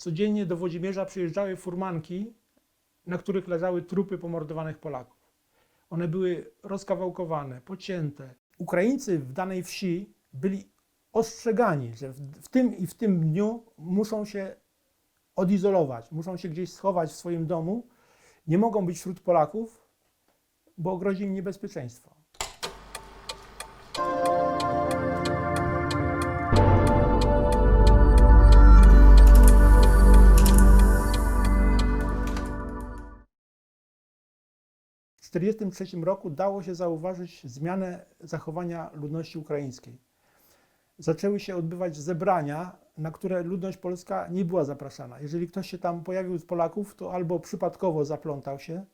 Codziennie do Włodzimierza przyjeżdżały furmanki, na których leżały trupy pomordowanych Polaków. One były rozkawałkowane, pocięte. Ukraińcy w danej wsi byli ostrzegani, że w, w tym i w tym dniu muszą się odizolować, muszą się gdzieś schować w swoim domu, nie mogą być wśród Polaków, bo grozi im niebezpieczeństwo. 1943 roku dało się zauważyć zmianę zachowania ludności ukraińskiej. Zaczęły się odbywać zebrania, na które ludność polska nie była zapraszana. Jeżeli ktoś się tam pojawił z Polaków, to albo przypadkowo zaplątał się,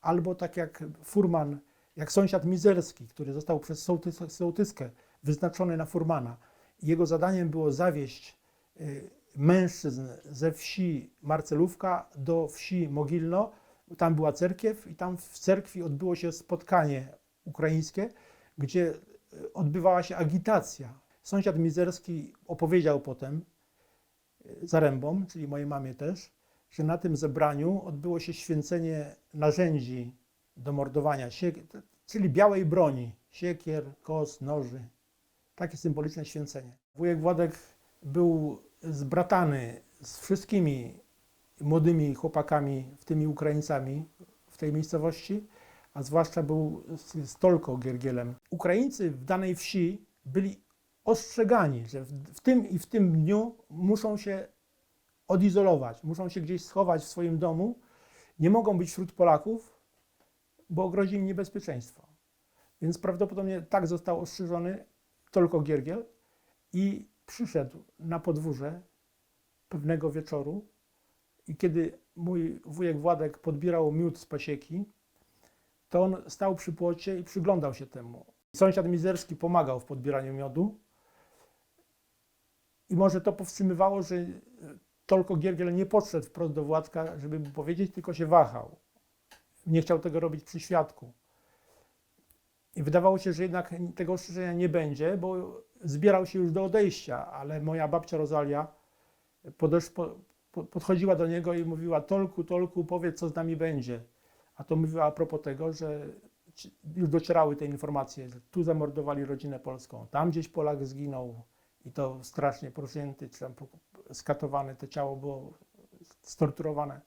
albo tak jak furman, jak sąsiad Mizerski, który został przez sołtys, sołtyskę wyznaczony na furmana. Jego zadaniem było zawieźć y, mężczyzn ze wsi Marcelówka do wsi Mogilno. Tam była cerkiew i tam w cerkwi odbyło się spotkanie ukraińskie, gdzie y, odbywała się agitacja. Sąsiad Mizerski opowiedział potem y, Zarębom, czyli mojej mamie też, że na tym zebraniu odbyło się święcenie narzędzi do mordowania, czyli białej broni, siekier, kos, noży. Takie symboliczne święcenie. Wujek Władek był zbratany z wszystkimi młodymi chłopakami, w tymi Ukraińcami w tej miejscowości, a zwłaszcza był z, z Tolko Giergielem. Ukraińcy w danej wsi byli ostrzegani, że w, w tym i w tym dniu muszą się odizolować, muszą się gdzieś schować w swoim domu, nie mogą być wśród Polaków, bo grozi im niebezpieczeństwo. Więc prawdopodobnie tak został ostrzeżony Tolko Giergiel i przyszedł na podwórze pewnego wieczoru i kiedy mój wujek Władek podbierał miód z pasieki, to on stał przy płocie i przyglądał się temu. Sąsiad Mizerski pomagał w podbieraniu miodu i może to powstrzymywało, że Tolko Giergiel nie podszedł wprost do Władka, żeby mu powiedzieć, tylko się wahał. Nie chciał tego robić przy świadku. I wydawało się, że jednak tego ostrzeżenia nie będzie, bo zbierał się już do odejścia, ale moja babcia Rozalia podesz, po, podchodziła do niego i mówiła: Tolku, Tolku, powiedz, co z nami będzie. A to mówiła a propos tego, że już docierały te informacje, że tu zamordowali rodzinę polską, tam gdzieś Polak zginął i to strasznie prosięty, czy tam skatowane, to ciało było storturowane.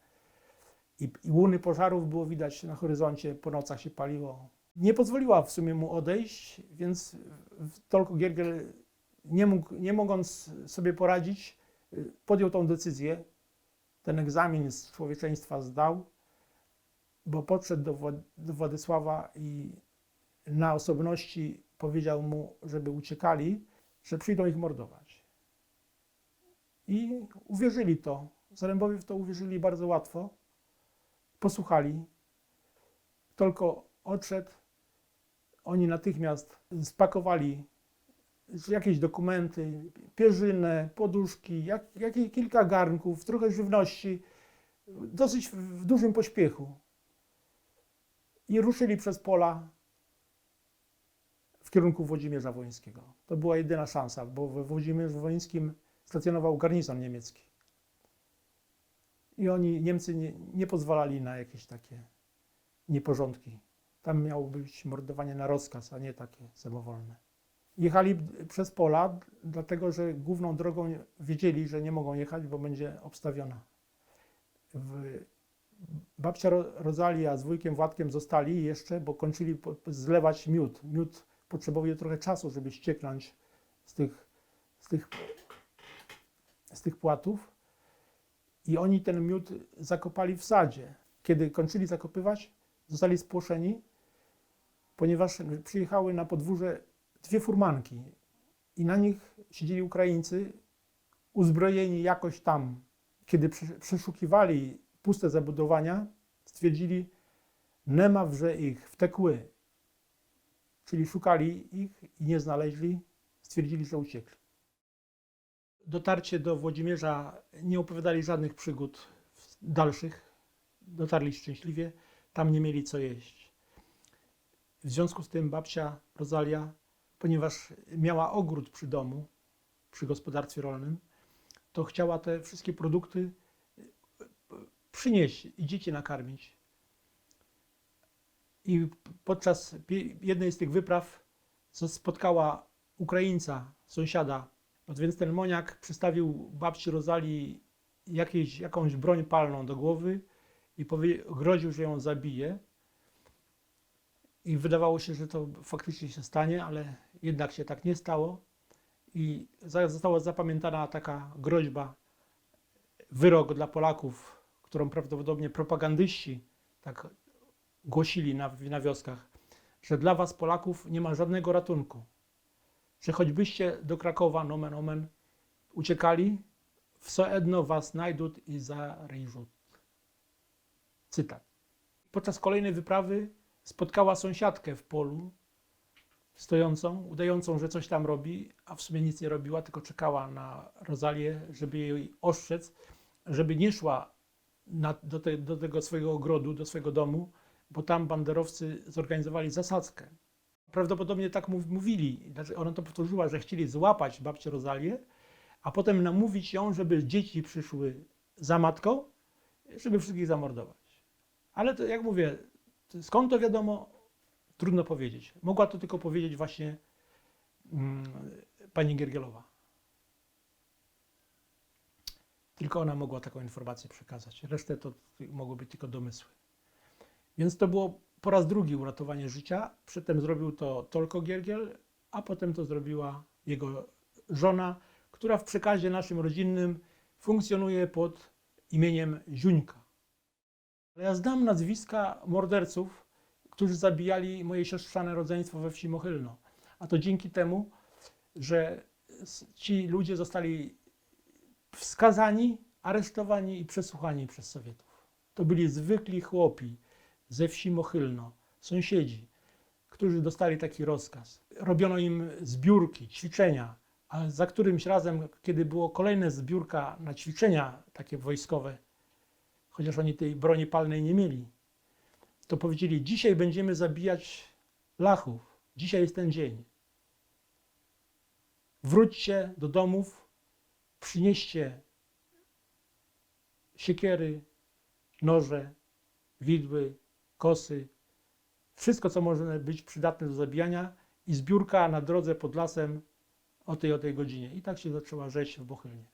I, I łuny pożarów było widać na horyzoncie, po nocach się paliło. Nie pozwoliła w sumie mu odejść, więc Tolko Giergiel, nie, mógł, nie mogąc sobie poradzić, y, podjął tą decyzję. Ten egzamin z człowieczeństwa zdał, bo podszedł do, Wła- do Władysława i na osobności powiedział mu, żeby uciekali, że przyjdą ich mordować. I uwierzyli to. Zarębowie w to uwierzyli bardzo łatwo. Posłuchali. Tylko odszedł. Oni natychmiast spakowali jakieś dokumenty, pierzynę, poduszki, jak, jakie, kilka garnków, trochę żywności, dosyć w, w dużym pośpiechu. I ruszyli przez pola w kierunku Włodzimierza Wołyńskiego. To była jedyna szansa, bo we Włodzimierzu Wołyńskim stacjonował garnizon niemiecki. I oni, Niemcy, nie, nie pozwalali na jakieś takie nieporządki. Tam miało być mordowanie na rozkaz, a nie takie samowolne. Jechali przez pola, dlatego że główną drogą wiedzieli, że nie mogą jechać, bo będzie obstawiona. Babcia Ro- Rozalia z wujkiem Władkiem zostali jeszcze, bo kończyli zlewać miód. Miód potrzebuje trochę czasu, żeby ścieknąć z tych, z tych, z tych płatów. I oni ten miód zakopali w sadzie. Kiedy kończyli zakopywać, zostali spłoszeni, ponieważ przyjechały na podwórze dwie furmanki i na nich siedzieli Ukraińcy uzbrojeni jakoś tam. Kiedy prze- przeszukiwali puste zabudowania, stwierdzili, nema wrze ich, wtekły. Czyli szukali ich i nie znaleźli, stwierdzili, że uciekli. Dotarcie do Włodzimierza nie opowiadali żadnych przygód dalszych. Dotarli szczęśliwie, tam nie mieli co jeść. W związku z tym babcia Rozalia, ponieważ miała ogród przy domu, przy gospodarstwie rolnym, to chciała te wszystkie produkty przynieść i dzieci nakarmić. I podczas jednej z tych wypraw spotkała Ukraińca, sąsiada. Więc ten moniak przystawił babci Rozali jakieś, jakąś broń palną do głowy i groził, że ją zabije. I wydawało się, że to faktycznie się stanie, ale jednak się tak nie stało. I została zapamiętana taka groźba, wyrok dla Polaków, którą prawdopodobnie propagandyści tak głosili na, na wioskach, że dla was Polaków nie ma żadnego ratunku. Że choćbyście do Krakowa, nomen omen, uciekali, w Soedno was znajdą i zaryżą. Cytat. Podczas kolejnej wyprawy spotkała sąsiadkę w polu, stojącą, udającą, że coś tam robi, a w sumie nic nie robiła, tylko czekała na Rozalię, żeby jej ostrzec, żeby nie szła na, do, te, do tego swojego ogrodu, do swojego domu, bo tam banderowcy zorganizowali zasadzkę. Prawdopodobnie tak mów- mówili, znaczy ona to powtórzyła, że chcieli złapać babcię Rozalię, a potem namówić ją, żeby dzieci przyszły za matką, żeby wszystkich zamordować. Ale to, jak mówię, skąd to wiadomo, trudno powiedzieć. Mogła to tylko powiedzieć właśnie mm, pani Giergielowa. Tylko ona mogła taką informację przekazać. Resztę to mogły być tylko domysły. Więc to było po raz drugi uratowanie życia. Przedtem zrobił to Tolko Giergiel, a potem to zrobiła jego żona, która w przekazie naszym rodzinnym funkcjonuje pod imieniem Ziuńka. Ale Ja znam nazwiska morderców, którzy zabijali moje siostrzane rodzeństwo we wsi Mochylno. A to dzięki temu, że ci ludzie zostali wskazani, aresztowani i przesłuchani przez Sowietów. To byli zwykli chłopi ze wsi Mochylno, sąsiedzi, którzy dostali taki rozkaz. Robiono im zbiórki, ćwiczenia, a za którymś razem, kiedy było kolejne zbiórka na ćwiczenia takie wojskowe, chociaż oni tej broni palnej nie mieli, to powiedzieli: Dzisiaj będziemy zabijać lachów. Dzisiaj jest ten dzień. Wróćcie do domów, przynieście siekiery, noże, widły, kosy, wszystko, co może być przydatne do zabijania i zbiórka na drodze pod lasem o tej o tej godzinie. I tak się zaczęła rzeź w Bochylnie.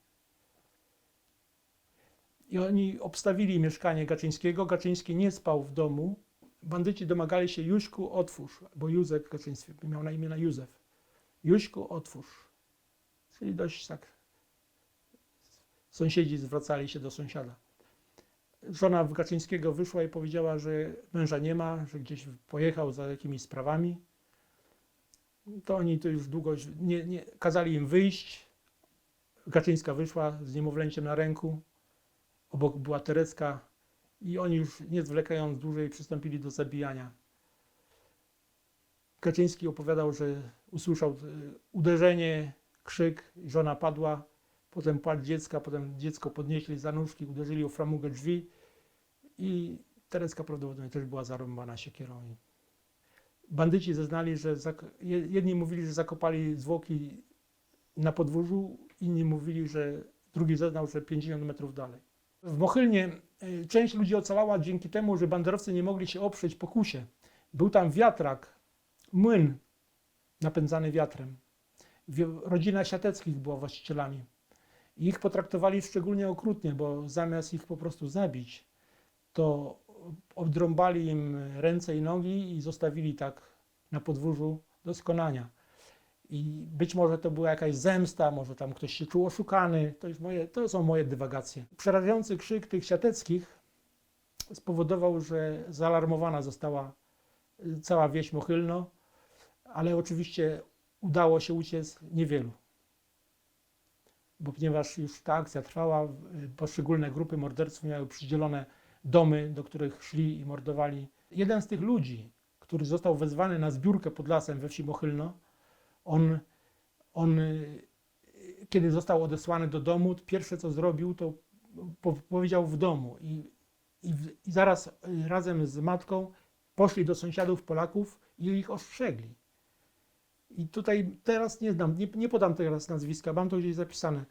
I oni obstawili mieszkanie Gaczyńskiego. Gaczyński nie spał w domu. Bandyci domagali się Juśku, otwórz, bo Józek Gaczyński miał na imię na Józef. Juśku, otwórz. Czyli dość tak. Sąsiedzi zwracali się do sąsiada. Żona Gaczyńskiego wyszła i powiedziała, że męża nie ma, że gdzieś pojechał za jakimiś sprawami. To oni to już długo nie, nie, kazali im wyjść. Gaczyńska wyszła z niemowlęciem na ręku. Obok była Tereska i oni już nie zwlekając dłużej przystąpili do zabijania. Kaczyński opowiadał, że usłyszał e, uderzenie, krzyk, żona padła, potem płacz dziecka, potem dziecko podnieśli za nóżki, uderzyli o framugę drzwi i Tereska prawdopodobnie też była zarąbana siekierą. Bandyci zeznali, że jedni mówili, że zakopali zwłoki na podwórzu, inni mówili, że drugi zeznał, że 50 metrów dalej. W Mochylnie y, część ludzi ocalała dzięki temu, że banderowcy nie mogli się oprzeć pokusie. Był tam wiatrak, młyn napędzany wiatrem. Wi- Rodzina Siateckich była właścicielami. I Ich potraktowali szczególnie okrutnie, bo zamiast ich po prostu zabić, to odrąbali im ręce i nogi i zostawili tak na podwórzu do skonania. I być może to była jakaś zemsta, może tam ktoś się czuł oszukany. To, jest moje, to są moje dywagacje. Przerażający krzyk tych siateckich spowodował, że zaalarmowana została y, cała wieś Mochylno, ale oczywiście udało się uciec niewielu. Bo ponieważ już ta akcja trwała, y, poszczególne grupy morderców miały przydzielone domy, do których szli i mordowali. Jeden z tych ludzi, który został wezwany na zbiórkę pod lasem we wsi Mochylno, on, on y, kiedy został odesłany do domu, pierwsze co zrobił, to po, powiedział w domu i, i, i zaraz y, razem z matką poszli do sąsiadów Polaków i ich ostrzegli. I tutaj teraz nie znam, nie, nie podam teraz nazwiska, mam to gdzieś zapisane.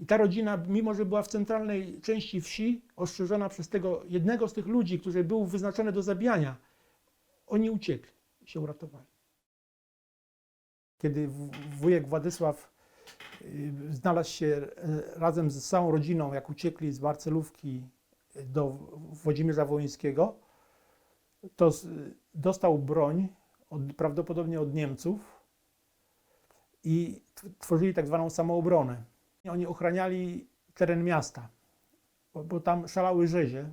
I ta rodzina, mimo że była w centralnej części wsi, ostrzeżona przez tego jednego z tych ludzi, który był wyznaczony do zabijania, oni uciekli, się uratowali. Kiedy wujek Władysław y, znalazł się e, razem z całą rodziną, jak uciekli z Barcelówki do Włodzimierza Wołyńskiego, to dostał broń, od, prawdopodobnie od Niemców i tworzyli tak zwaną samoobronę. Oni ochraniali teren miasta, bo, bo tam szalały rzezie.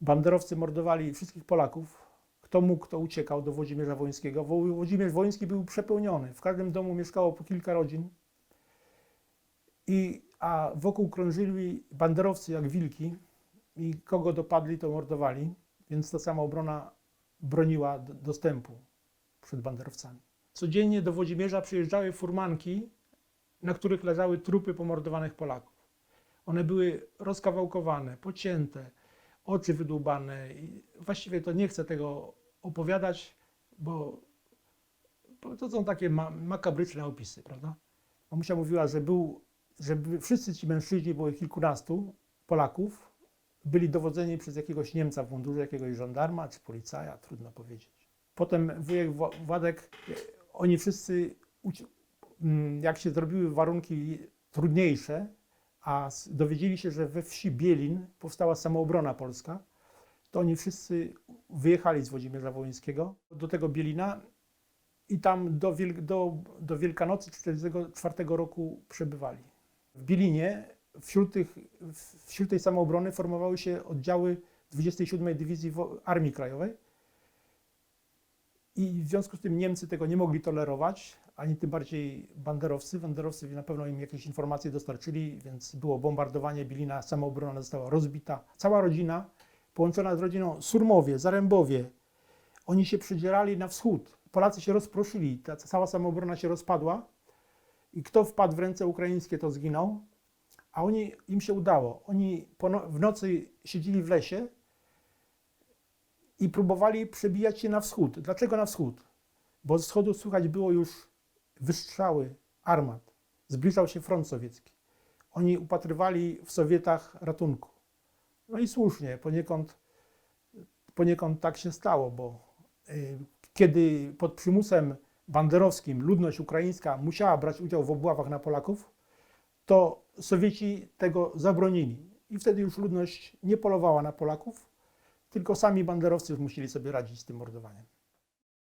Banderowcy mordowali wszystkich Polaków. Kto mógł, to uciekał do Włodzimierza Wołyńskiego. Wo- Włodzimierz Wołyński był przepełniony. W każdym domu mieszkało po kilka rodzin. I, a wokół krążyli banderowcy jak wilki i kogo dopadli, to mordowali. Więc ta sama obrona broniła dostępu przed banderowcami. Codziennie do Włodzimierza przyjeżdżały furmanki, na których leżały trupy pomordowanych Polaków. One były rozkawałkowane, pocięte, oczy wydłubane. Właściwie to nie chcę tego opowiadać, bo, to są takie ma, makabryczne opisy, prawda? Mamusia mówiła, że, był, że wszyscy ci mężczyźni, było ich kilkunastu Polaków, byli dowodzeni przez jakiegoś Niemca w mundurze, jakiegoś żandarma czy policaja, trudno powiedzieć. Potem wujek Wła- Władek, oni wszyscy, mm, jak się zrobiły warunki trudniejsze, a dowiedzieli się, że we wsi Bielin powstała samoobrona polska, to oni wszyscy wyjechali z Włodzimierza Wołyńskiego do tego Bielina i tam do, Wiel- do, do Wielkanocy 1944 roku przebywali. W Bielinie wśród, tych, wśród tej samoobrony formowały się oddziały 27 Dywizji Armii Krajowej. I w związku z tym Niemcy tego nie mogli tolerować, ani tym bardziej banderowcy. Banderowcy na pewno im jakieś informacje dostarczyli, więc było bombardowanie Bilina, samoobrona została rozbita. Cała rodzina, połączona z rodziną Surmowie, Zarębowie, oni się przedzierali na wschód. Polacy się rozproszyli, ta cała samoobrona się rozpadła i kto wpadł w ręce ukraińskie, to zginął. A oni, im się udało. Oni no, w nocy siedzieli w lesie i próbowali przebijać się na wschód. Dlaczego na wschód? Bo z wschodu słychać było już wystrzały armat. Zbliżał się front sowiecki. Oni upatrywali w Sowietach ratunku. No i słusznie, poniekąd, poniekąd tak się stało, bo y, kiedy pod przymusem banderowskim ludność ukraińska musiała brać udział w obławach na Polaków, to Sowieci tego zabronili. I wtedy już ludność nie polowała na Polaków, tylko sami banderowcy musieli sobie radzić z tym mordowaniem.